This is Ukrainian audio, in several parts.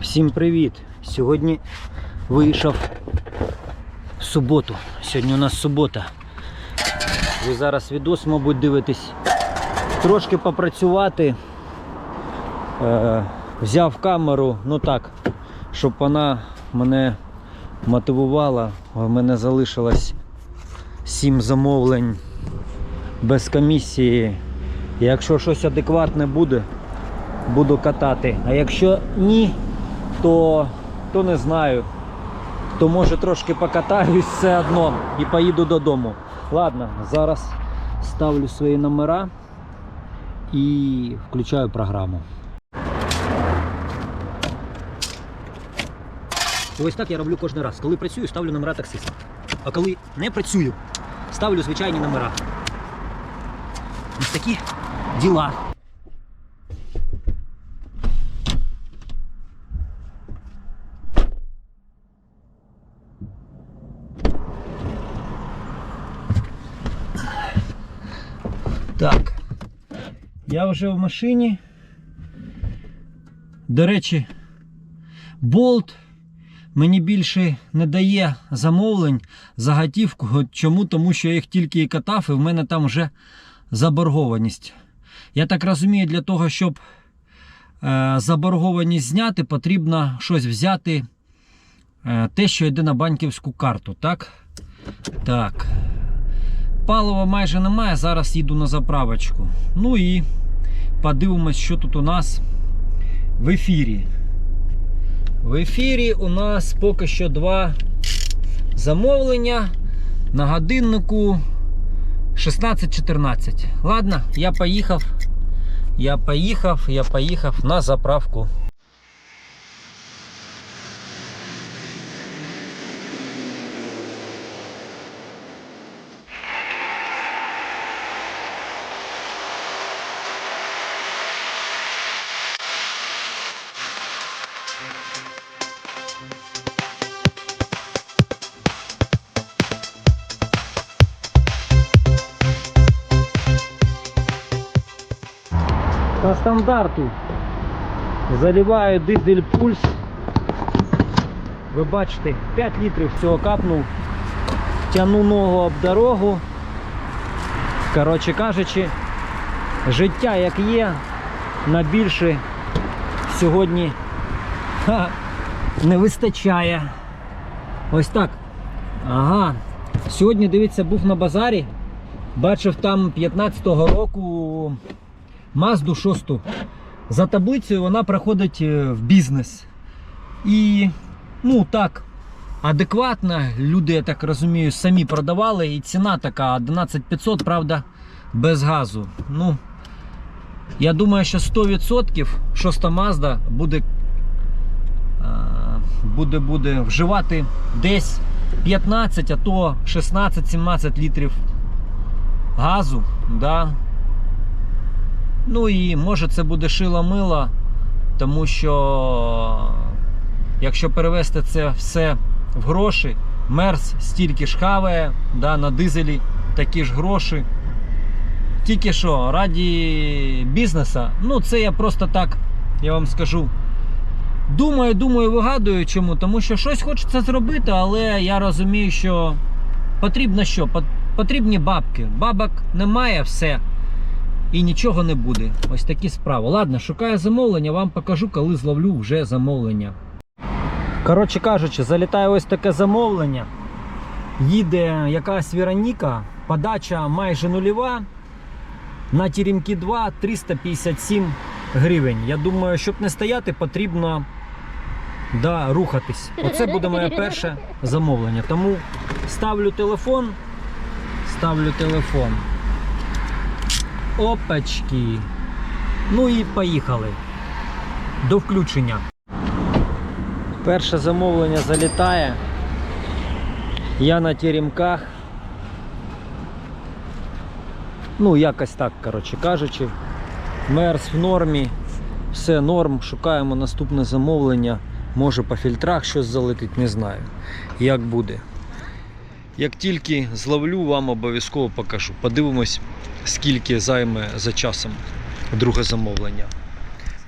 Всім привіт! Сьогодні вийшов в суботу. Сьогодні у нас субота. Ви зараз відос, мабуть, дивитесь. Трошки попрацювати. Е, взяв камеру, ну так, щоб вона мене мотивувала. У мене залишилось 7 замовлень без комісії. Якщо щось адекватне буде, буду катати. А якщо ні, то, то не знаю. То може трошки покатаюсь все одно і поїду додому. Ладно, зараз ставлю свої номера і включаю програму. Ось так я роблю кожен раз. Коли працюю, ставлю номера таксиста. А коли не працюю, ставлю звичайні номера. Ось такі діла. Так. Я вже в машині. До речі, болт мені більше не дає замовлень за готівку. Чому? Тому що я їх тільки і катав, і в мене там вже заборгованість. Я так розумію, для того, щоб е, заборгованість зняти, потрібно щось взяти, е, те, що йде на банківську карту. Так? Так. Палива майже немає, зараз їду на заправочку. Ну і подивимось, що тут у нас в ефірі. В ефірі у нас поки що два замовлення на годиннику 16-14. Ладно, я поїхав. Я поїхав, я поїхав на заправку. Стандарту заливаю дизель пульс. Ви бачите, 5 літрів всього капнув. Тяну ногу об дорогу. Коротше кажучи, життя як є, на більше сьогодні ха, не вистачає. Ось так. Ага. Сьогодні, дивіться, був на базарі. Бачив там 15-го року Мазду 6. За таблицею вона проходить е, в бізнес. І, ну так, адекватно. Люди, я так розумію, самі продавали. І ціна така 11500, правда, без газу. Ну, я думаю, що 100% шоста Мазда буде, е, буде, буде вживати десь 15, а то 16-17 літрів газу. Да? Ну і може це буде шило-мило, тому що якщо перевести це все в гроші, мерс стільки ж хаває, да, на дизелі такі ж гроші. Тільки що, раді бізнесу, ну це я просто так, я вам скажу. Думаю, думаю, вигадую чому, тому що щось хочеться зробити, але я розумію, що потрібно що? Потрібні бабки. Бабок немає, все і нічого не буде. Ось такі справи. Ладно, шукаю замовлення, вам покажу, коли зловлю вже замовлення. Коротше кажучи, залітає ось таке замовлення. Їде якась Вероніка, подача майже нульова. На Теремки 2 357 гривень. Я думаю, щоб не стояти, потрібно да, рухатись. Оце буде моє перше замовлення. Тому ставлю телефон. Ставлю телефон. Опачки. Ну і поїхали. До включення. Перше замовлення залітає. Я на теремках. Ну, якось так, коротше кажучи. Мерс в нормі. Все норм. Шукаємо наступне замовлення. Може по фільтрах щось залетить, не знаю. Як буде. Як тільки зловлю, вам обов'язково покажу. Подивимось, скільки займе за часом друге замовлення.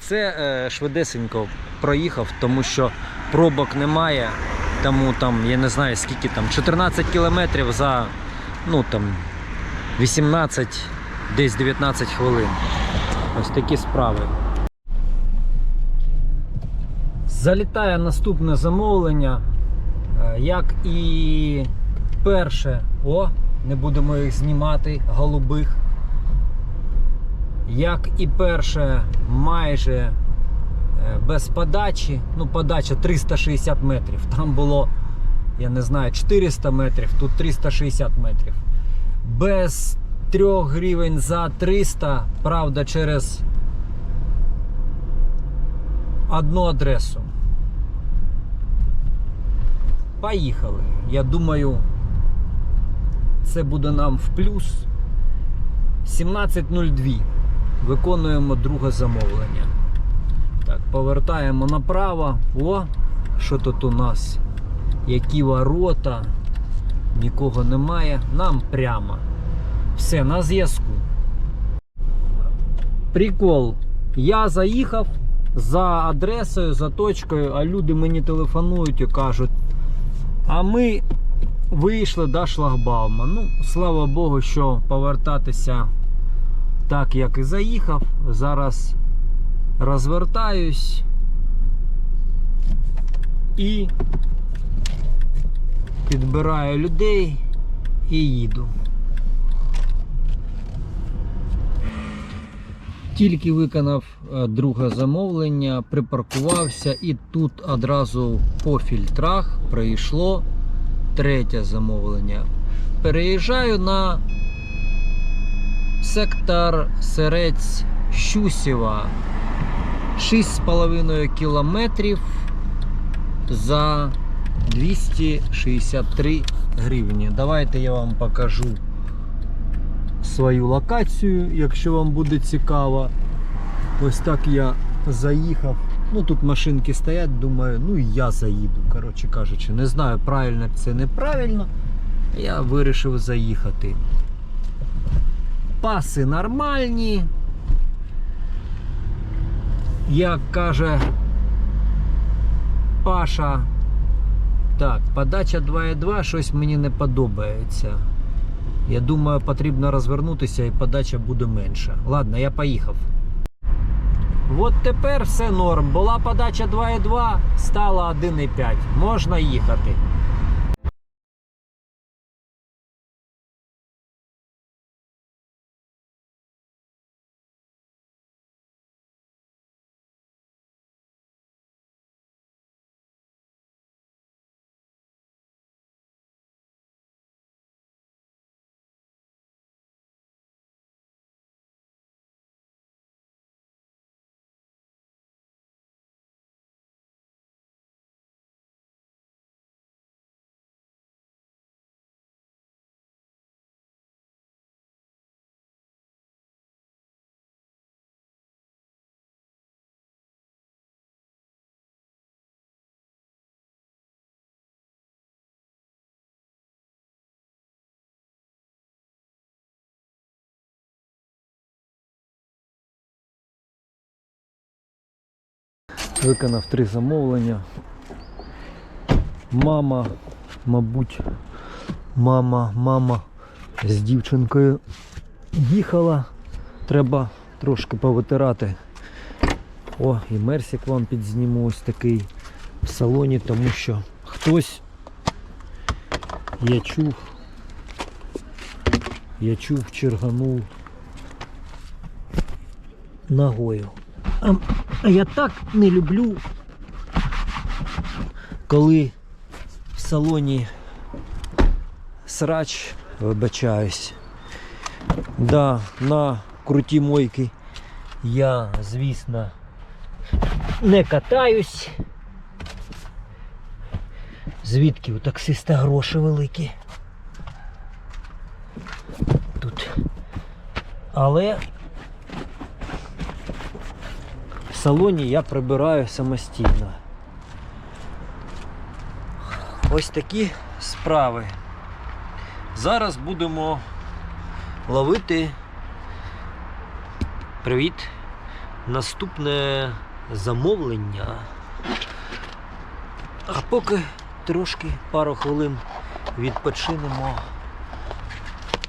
це е, швидесенько проїхав, тому що пробок немає. Тому там, я не знаю скільки там, 14 кілометрів за ну там 18, десь 19 хвилин. Ось такі справи. Залітає наступне замовлення. Е, Як і перше, о, не будемо їх знімати, голубих. Як і перше, майже е, без подачі. Ну, подача 360 метрів. Там було, я не знаю, 400 метрів, тут 360 метрів. Без 3 гривень за 300, правда, через одну адресу. Поїхали. Я думаю, це буде нам в плюс. 17.02. Виконуємо друге замовлення. Так, повертаємо направо. О, що тут у нас? Які ворота. Нікого немає. Нам прямо. Все, на зв'язку. Прикол. Я заїхав за адресою, за точкою, а люди мені телефонують і кажуть, а ми вийшли до шлагбаума. Ну, слава Богу, що повертатися так, як і заїхав. Зараз розвертаюсь і підбираю людей і їду. Тільки виконав е, друге замовлення, припаркувався і тут одразу по фільтрах прийшло третє замовлення. Переїжджаю на сектор Серець Щусєва. 6,5 кілометрів за 263 гривні. Давайте я вам покажу свою локацію, якщо вам буде цікаво. Ось так я заїхав. Ну тут машинки стоять, думаю, ну і я заїду. Коротше кажучи, не знаю, правильно це неправильно. Я вирішив заїхати. Паси нормальні. Як каже Паша. Так, подача 2.2 щось мені не подобається. Я думаю, потрібно розвернутися і подача буде менша. Ладно, я поїхав. От тепер все норм. Була подача 2.2, стала 1.5. Можна їхати. Виконав три замовлення. Мама, мабуть, мама, мама з дівчинкою їхала. Треба трошки повитирати. О, і мерсик вам підзніму ось такий в салоні, тому що хтось я чув, я чув, черганув ногою. А, а я так не люблю, коли в салоні срач, вибачаюсь. Да, на круті мойки я, звісно, не катаюсь. Звідки у таксиста гроші великі. Тут. Але в салоні я прибираю самостійно. Ось такі справи. Зараз будемо ловити. Привіт. наступне замовлення. А поки трошки пару хвилин відпочинемо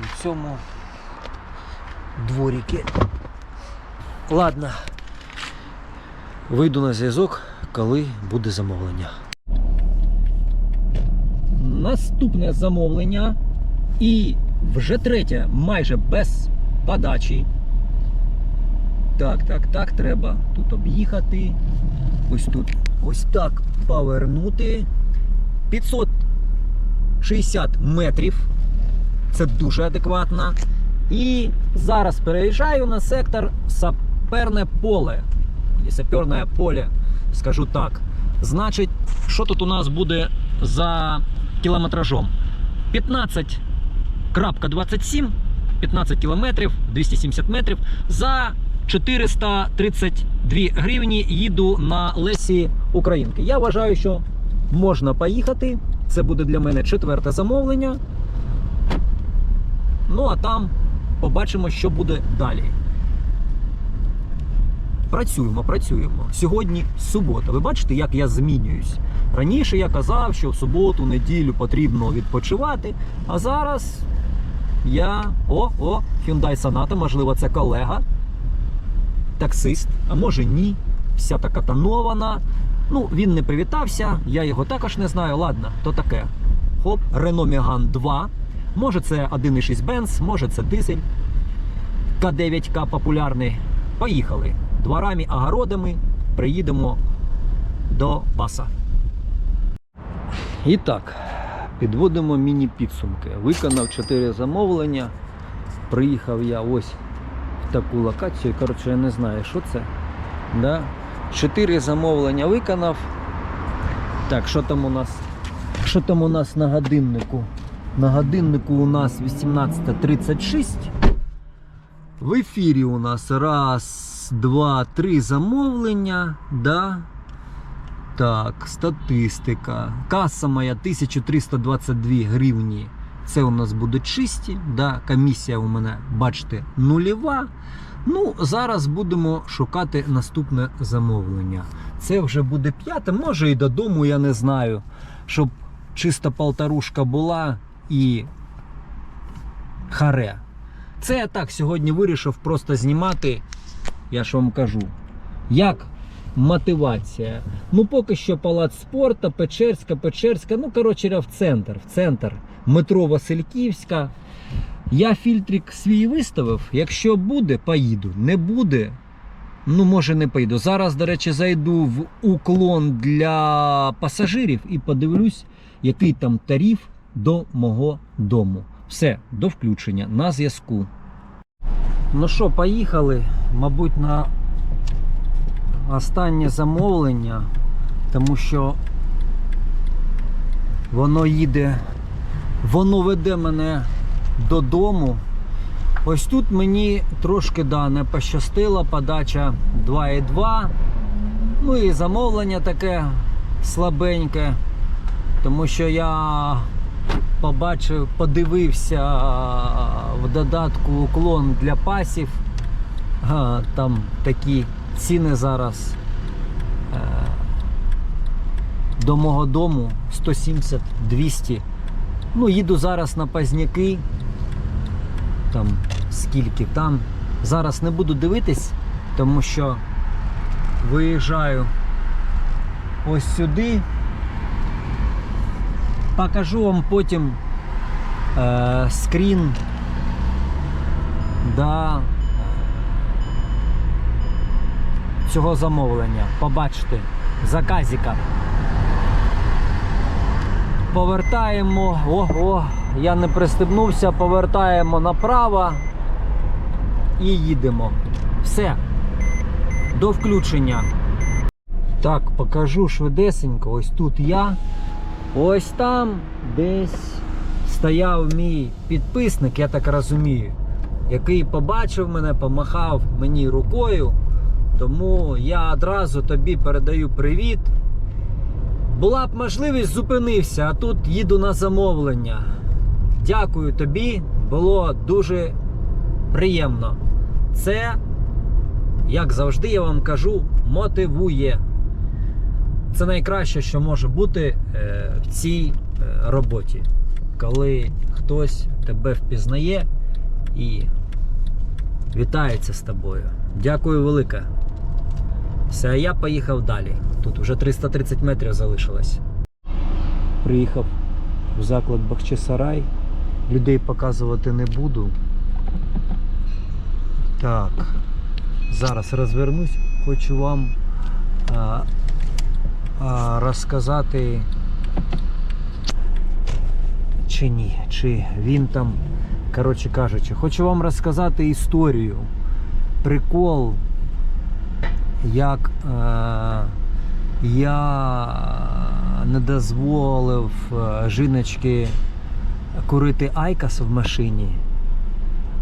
в цьому дворіки. Ладно. Вийду на зв'язок, коли буде замовлення. Наступне замовлення. І вже третє, майже без подачі. Так, так, так, треба тут об'їхати. Ось тут. Ось так повернути. 560 метрів. Це дуже адекватно. І зараз переїжджаю на сектор саперне поле. І саперне поле, скажу так. Значить, що тут у нас буде за кілометражом? 15.27, 15 кілометрів, 270 метрів. За 432 гривні їду на Лесі Українки. Я вважаю, що можна поїхати. Це буде для мене четверте замовлення. Ну а там побачимо, що буде далі. Працюємо, працюємо. Сьогодні субота. Ви бачите, як я змінююсь. Раніше я казав, що в суботу, неділю потрібно відпочивати. А зараз я. О, о, Hyundai Sonata, можливо, це колега, таксист, а може ні. Вся така тонована. Ну, він не привітався, я його також не знаю. Ладно, то таке. Хоп, Renault Megane 2. Може це 1,6 Benz, може це дизель. К9К популярний. Поїхали. Дворами, огородами приїдемо до паса. І так, підводимо міні-підсумки. Виконав 4 замовлення. Приїхав я ось в таку локацію. Коротше, я не знаю, що це. Да? 4 замовлення виконав. Так, що там у нас? Що там у нас на годиннику? На годиннику у нас 18.36. В ефірі у нас раз, два, три замовлення. Да? Так, статистика. Каса моя 1322 гривні. Це у нас буде чисті. Да? Комісія у мене, бачите, нульова. Ну, зараз будемо шукати наступне замовлення. Це вже буде п'яте, може і додому, я не знаю. Щоб чиста полторушка була і харе. Це я так сьогодні вирішив просто знімати, я ж вам кажу, як мотивація. Ну, поки що палац спорту, Печерська, Печерська, ну, коротше, в центр, в центр. Метро Васильківська. Я фільтрик свій виставив. Якщо буде, поїду. Не буде, ну, може, не поїду. Зараз, до речі, зайду в уклон для пасажирів і подивлюсь, який там тариф до мого дому. Все, до включення на зв'язку. Ну що, поїхали, мабуть, на останнє замовлення, тому що воно їде, воно веде мене додому. Ось тут мені трошки да, не пощастило, подача 2,2. Ну і замовлення таке слабеньке, тому що я побачив, подивився в додатку уклон для пасів. А, Там такі ціни зараз е, до мого дому 170-200. Ну, їду зараз на Пазняки. Там скільки там. Зараз не буду дивитись, тому що виїжджаю ось сюди. Покажу вам потім е, скрін да, цього замовлення. Побачите, заказіка. Повертаємо. Ого, я не пристебнувся, повертаємо направо і їдемо. Все. До включення. Так, покажу швидесенько. Ось тут я. Ось там десь стояв мій підписник, я так розумію, який побачив мене, помахав мені рукою. Тому я одразу тобі передаю привіт. Була б можливість, зупинився, а тут їду на замовлення. Дякую тобі, було дуже приємно. Це як завжди, я вам кажу, мотивує. Це найкраще, що може бути е, в цій е, роботі, коли хтось тебе впізнає і вітається з тобою. Дякую велике. Все, я поїхав далі. Тут вже 330 метрів залишилось. Приїхав в заклад Бахчисарай. Людей показувати не буду. Так, зараз розвернусь, хочу вам а, а, розказати, чи ні, чи він там, коротше кажучи, хочу вам розказати історію, прикол, як е, я не дозволив е, жіночки курити айкас в машині,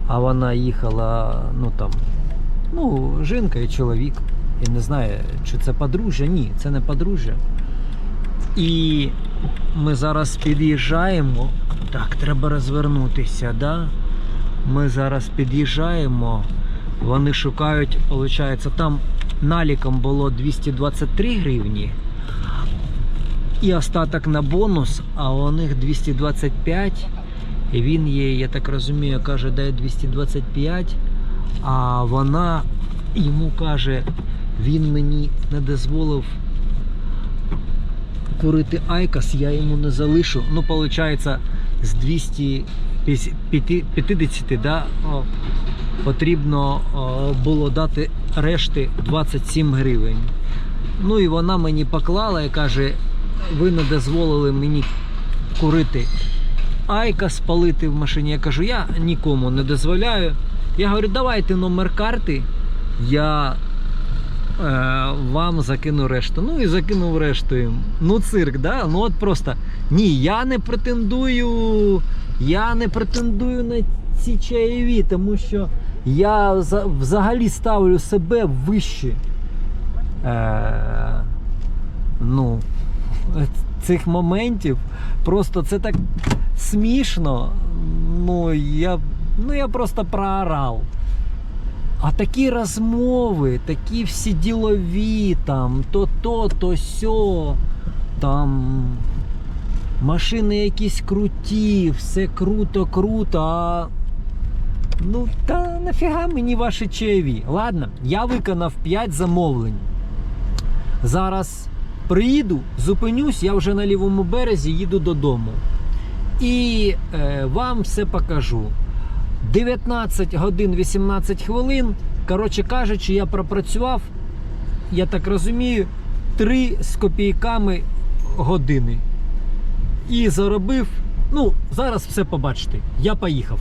а вона їхала, ну там, ну, жінка і чоловік. Я не знаю, чи це подружжя. Ні, це не подружжя. І ми зараз під'їжджаємо. Так, треба розвернутися, да? Ми зараз під'їжджаємо. Вони шукають, виходить, там наліком було 223 гривні. І остаток на бонус, а у них 225. І він є, я так розумію, каже, дай 225. А вона йому каже, він мені не дозволив курити Айкос, я йому не залишу. Ну, виходить, з 250 да, потрібно було дати решти 27 гривень. Ну і вона мені поклала і каже, ви не дозволили мені курити Айка спалити в машині. Я кажу, я нікому не дозволяю. Я говорю, давайте номер карти, я е, вам закину решту. Ну і закинув решту їм. Ну, цирк, да? Ну от просто ні, я не претендую, я не претендую на ці чаєві, тому що я взагалі ставлю себе вище. Е, ну, цих моментів. Просто це так смішно. Ну, я, ну, я просто проорав. А такі розмови, такі всі ділові, там, то то, то сьо, там машини якісь круті, все круто, круто, а ну та нафіга мені ваші чаєві. Ладно, я виконав 5 замовлень. Зараз приїду, зупинюсь, я вже на лівому березі їду додому. І е, вам все покажу. 19 годин 18 хвилин. Коротше кажучи, я пропрацював, я так розумію, 3 з копійками години. І заробив. Ну, зараз все побачите. Я поїхав.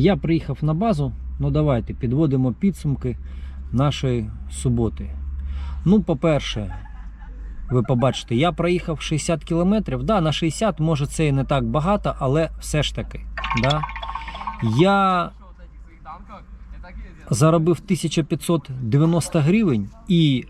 Я приїхав на базу. Ну давайте підводимо підсумки нашої суботи. Ну, по-перше, ви побачите, я проїхав 60 кілометрів. Да, на 60, може це і не так багато, але все ж таки. Да. Я заробив 1590 гривень і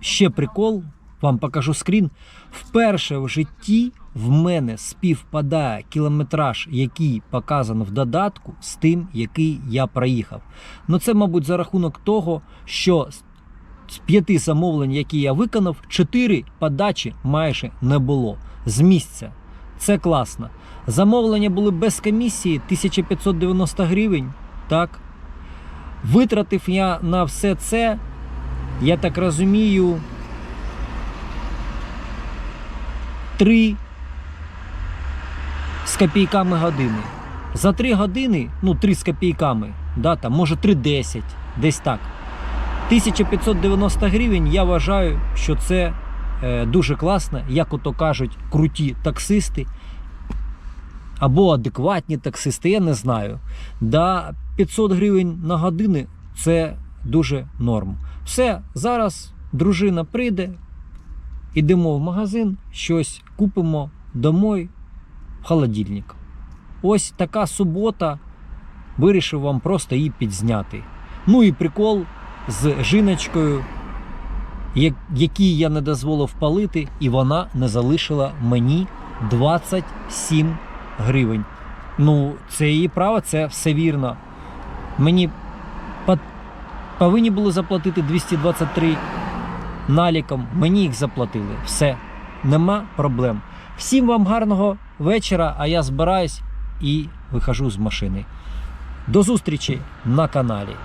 ще прикол, вам покажу скрін. Вперше в житті в мене співпадає кілометраж, який показано в додатку, з тим, який я проїхав. Ну це, мабуть, за рахунок того, що з- п'яти замовлень, які я виконав, чотири подачі майже не було з місця. це класно. Замовлення були без комісії 1590 гривень. Так. Витратив я на все це, я так розумію, 3 з копійками години. За 3 години, ну 3 з копійками, да, там, може 3,10, десь так. 1590 гривень, я вважаю, що це е, дуже класно, як ото кажуть, круті таксисти або адекватні таксисти, я не знаю. Да, 500 гривень на години це дуже норм. Все, зараз дружина прийде, ідемо в магазин, щось купимо домой холодильник. Ось така субота. Вирішив вам просто її підзняти. Ну і прикол з жіночкою, якій я не дозволив палити, і вона не залишила мені 27 гривень. Ну, це її право, це все вірно. Мені повинні були заплатити 223 наліком, мені їх заплатили. Все, нема проблем. Всім вам гарного вечора, а я збираюсь і вихожу з машини. До зустрічі на каналі.